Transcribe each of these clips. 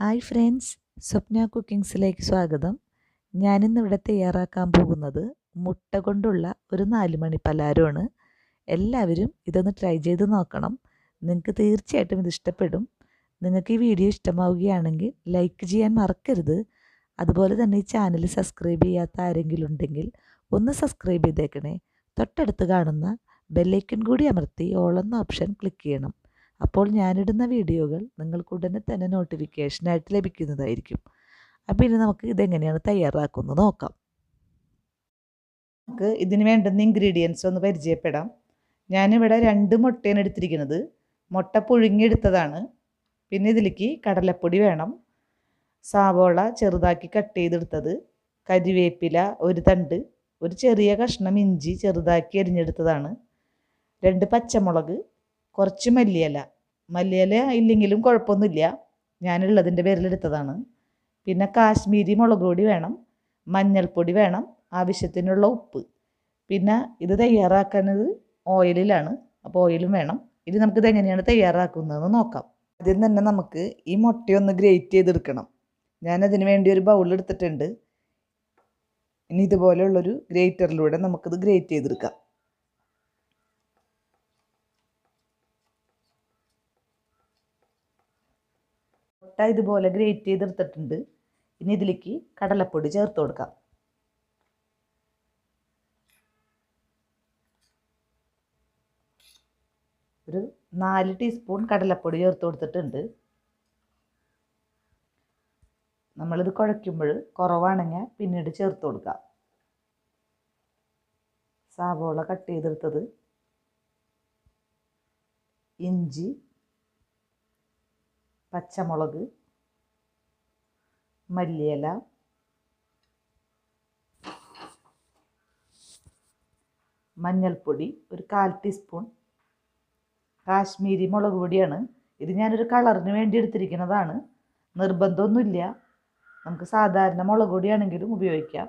Hi friends സ്വപ്ന കുക്കിങ്സിലേക്ക് സ്വാഗതം. ഞാനിന്ന് ഇവിടെ തയ്യാറാക്കാൻ പോകുന്നത് മുട്ട കൊണ്ടുള്ള ഒരു നാലുമണി പലഹാരമാണ്. എല്ലാവരും ഇതൊന്ന് ട്രൈ ചെയ്ത് നോക്കണം. നിങ്ങൾക്ക് തീർച്ചയായിട്ടും ഇത് ഇഷ്ടപ്പെടും. നിങ്ങൾക്ക് ഈ വീഡിയോ ഇഷ്ടമാവുകയാണെങ്കിൽ ലൈക്ക് ചെയ്യാൻ മറക്കരുത്. അതുപോലെ തന്നെ ഈ ചാനൽ സബ്സ്ക്രൈബ് ചെയ്യാത്ത ആരെങ്കിലും ഉണ്ടെങ്കിൽ ഒന്ന് സബ്സ്ക്രൈബ് ചെയ്തേക്കണേ. തൊട്ടടുത്ത് കാണുന്ന ബെല്ലൈക്കൺ കൂടി അമർത്തി ഓളെന്ന ഓപ്ഷൻ ക്ലിക്ക് ചെയ്യണം. അപ്പോൾ ഞാനിടുന്ന വീഡിയോകൾ നിങ്ങൾക്ക് ഉടനെ തന്നെ നോട്ടിഫിക്കേഷനായിട്ട് ലഭിക്കുന്നതായിരിക്കും. അപ്പോൾ ഇനി നമുക്ക് ഇതെങ്ങനെയാണ് തയ്യാറാക്കുന്നത് നോക്കാം. നമുക്ക് ഇതിന് വേണ്ടുന്ന ഇൻഗ്രീഡിയൻസ് ഒന്ന് പരിചയപ്പെടാം. ഞാനിവിടെ രണ്ട് മുട്ടയാണ് എടുത്തിരിക്കുന്നത്. മുട്ട പുഴുങ്ങിയെടുത്തതാണ്. പിന്നെ ഇതിലേക്ക് കടലപ്പൊടി വേണം. സാവോള ചെറുതാക്കി കട്ട് ചെയ്തെടുത്തത്. കരിവേപ്പില ഒരു തണ്ട്. ഒരു ചെറിയ കഷ്ണം ഇഞ്ചി ചെറുതാക്കി അരിഞ്ഞെടുത്തതാണ്. രണ്ട് പച്ചമുളക്. കുറച്ച് മല്ലിയില. മല്ലിയില ഇല്ലെങ്കിലും കുഴപ്പമൊന്നുമില്ല. ഞാനുള്ളതിന്റെ പേരിലെടുത്തതാണ്. പിന്നെ കാശ്മീരി മുളക് പൊടി വേണം മഞ്ഞൾപ്പൊടി വേണം ആവശ്യത്തിനുള്ള ഉപ്പ്. പിന്നെ ഇത് തയ്യാറാക്കുന്നത് ഓയിലിലാണ്. അപ്പോൾ ഓയിലും വേണം. ഇത് നമുക്കിത് എങ്ങനെയാണ് തയ്യാറാക്കുന്നതെന്ന് നോക്കാം. ആദ്യം തന്നെ നമുക്ക് ഈ മുട്ടയൊന്ന് ഗ്രേറ്റ് ചെയ്തെടുക്കണം. ഞാനതിന് വേണ്ടി ഒരു ബൗൾ എടുത്തിട്ടുണ്ട്. ഇനി ഇതുപോലെയുള്ളൊരു ഗ്രേറ്ററിലൂടെ നമുക്കിത് ഗ്രേറ്റ് ചെയ്തെടുക്കാം. മുട്ട ഇതുപോലെ ഗ്രേറ്റ് ചെയ്തെടുത്തിട്ടുണ്ട്. ഇനി ഇതിലേക്ക് കടലപ്പൊടി ചേർത്ത് കൊടുക്കാം. ഒരു നാല് ടീസ്പൂൺ കടലപ്പൊടി ചേർത്ത് കൊടുത്തിട്ടുണ്ട്. നമ്മളിത് കുഴയ്ക്കുമ്പോൾ കുറവാണെങ്കിൽ പിന്നീട് ചേർത്ത് കൊടുക്കാം. സാവോള കട്ട് ചെയ്തെടുത്തത്. ഇഞ്ചി പച്ചമുളക് മല്ലിയില മഞ്ഞൾപ്പൊടി ഒരു കാൽ ടീസ്പൂൺ കാശ്മീരി മുളക് പൊടിയാണ്. ഇത് ഞാനൊരു കളറിന് വേണ്ടി എടുത്തിരിക്കുന്നതാണ്. നിർബന്ധമൊന്നുമില്ല. നമുക്ക് സാധാരണ മുളക് പൊടിയാണെങ്കിലും ഉപയോഗിക്കാം.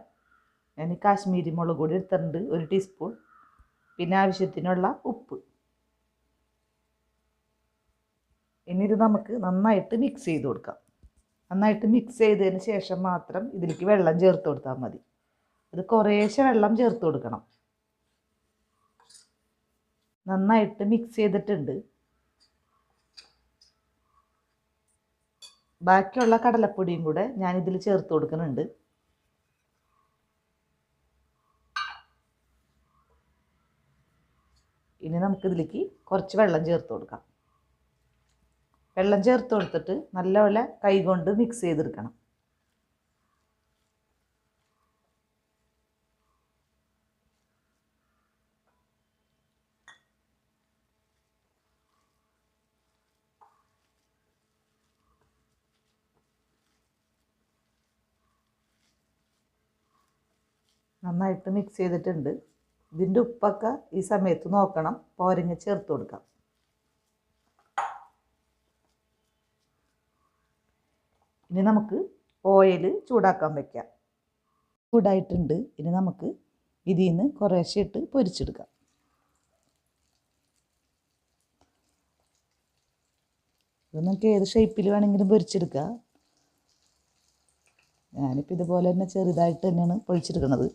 ഞാൻ കാശ്മീരി മുളക് പൊടി എടുത്തിട്ടുണ്ട് ഒരു ടീസ്പൂൺ. പിന്നെ ആവശ്യത്തിനുള്ള ഉപ്പ്. ഇനി ഇത് നമുക്ക് നന്നായിട്ട് മിക്സ് ചെയ്ത് കൊടുക്കാം. നന്നായിട്ട് മിക്സ് ചെയ്തതിന് ശേഷം മാത്രം ഇതിലേക്ക് വെള്ളം ചേർത്ത് കൊടുത്താൽ മതി. ഇത് കുറേശ്ശെ വെള്ളം ചേർത്ത് കൊടുക്കണം. നന്നായിട്ട് മിക്സ് ചെയ്തിട്ടുണ്ട്. ബാക്കിയുള്ള കടലപ്പൊടിയും കൂടെ ഞാൻ ഇതിൽ ചേർത്ത് കൊടുക്കുന്നുണ്ട്. ഇനി നമുക്കിതിലേക്ക് കുറച്ച് വെള്ളം ചേർത്ത് കൊടുക്കാം. വെള്ളം ചേർത്ത് കൊടുത്തിട്ട് നല്ലപോലെ കൈകൊണ്ട് മിക്സ് ചെയ്തെടുക്കണം. നന്നായിട്ട് മിക്സ് ചെയ്തിട്ടുണ്ട്. ഇതിന്റെ ഉപ്പൊക്കെ ഈ സമയത്ത് നോക്കണം. പോരങ്ങ് ചേർത്ത് കൊടുക്കാം. ഇനി നമുക്ക് ഓയിൽ ചൂടാക്കാൻ വയ്ക്കാം ചൂടായിട്ടുണ്ട്. ഇനി നമുക്ക് ഇതിൽ നിന്ന് കുറേശ്ശെ ഇട്ട് പൊരിച്ചെടുക്കാം. ഇത് നമുക്ക് ഏത് ഷേപ്പിൽ വേണമെങ്കിലും പൊരിച്ചെടുക്കാം. ഞാനിപ്പോൾ ഇതുപോലെ തന്നെ ചെറുതായിട്ട് തന്നെയാണ് പൊഴിച്ചെടുക്കുന്നത്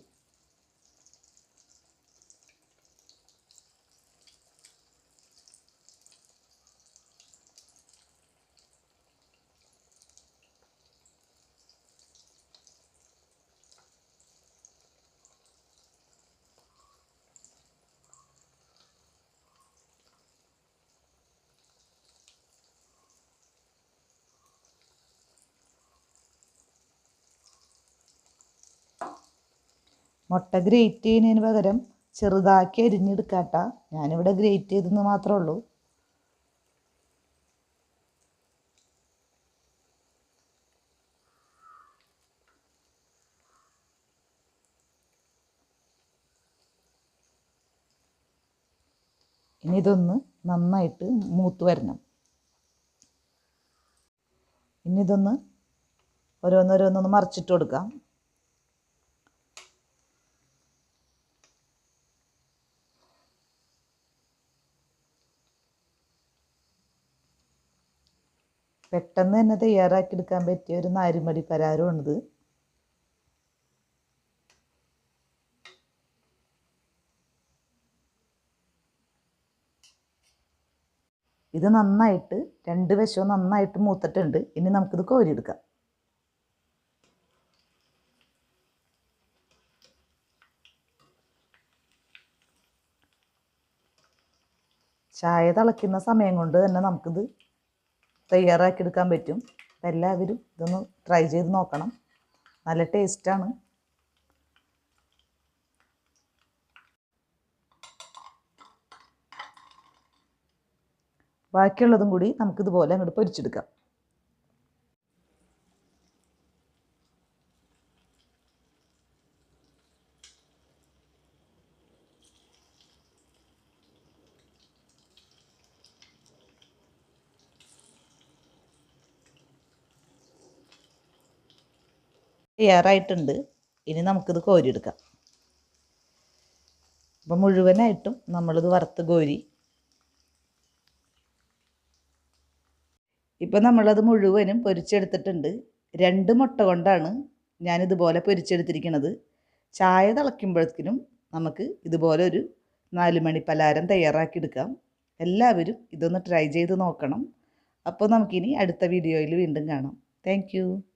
മുട്ട ഗ്രേറ്റ് ചെയ്യുന്നതിന് പകരം ചെറുതാക്കി അരിഞ്ഞെടുക്കാട്ട. ഞാനിവിടെ ഗ്രേറ്റ് ചെയ്തെന്ന് മാത്രമേ ഉള്ളൂ. ഇനി ഇതൊന്ന് നന്നായിട്ട് മൂത്ത് വരണം. ഇനി ഇതൊന്ന് ഓരോന്നോരോന്നൊന്ന് മറിച്ചിട്ട് കൊടുക്കാം. പെട്ടെന്ന് തന്നെ തയ്യാറാക്കി എടുക്കാൻ പറ്റിയ ഒരു നാരുമടി പരാരമാണിത് ഇത് നന്നായിട്ട് രണ്ട് വശവും നന്നായിട്ട് മൂത്തിട്ടുണ്ട്. ഇനി നമുക്കിത് കോരിയെടുക്കാം. ചായ തിളയ്ക്കുന്ന സമയം കൊണ്ട് തന്നെ നമുക്കിത് തയ്യാറാക്കിയെടുക്കാൻ പറ്റും. അപ്പം എല്ലാവരും ഇതൊന്ന് ട്രൈ ചെയ്ത് നോക്കണം. നല്ല ടേസ്റ്റാണ് ബാക്കിയുള്ളതും കൂടി നമുക്കിതുപോലെ അങ്ങോട്ട് പൊരിച്ചെടുക്കാം. തയ്യാറായിട്ടുണ്ട് ഇനി നമുക്കിത് കോരിയെടുക്കാം. അപ്പം മുഴുവനായിട്ടും നമ്മളിത് വറുത്ത് കോരി. ഇപ്പം നമ്മളത് മുഴുവനും പൊരിച്ചെടുത്തിട്ടുണ്ട്. രണ്ട് മുട്ട കൊണ്ടാണ് ഞാനിതുപോലെ പൊരിച്ചെടുത്തിരിക്കുന്നത് ചായ തിളയ്ക്കുമ്പോഴത്തേനും നമുക്ക് ഇതുപോലെ ഒരു നാല് മണി പലഹാരം തയ്യാറാക്കിയെടുക്കാം. എല്ലാവരും ഇതൊന്ന് ട്രൈ ചെയ്ത് നോക്കണം. അപ്പോൾ നമുക്കിനി അടുത്ത വീഡിയോയിൽ വീണ്ടും കാണാം. താങ്ക്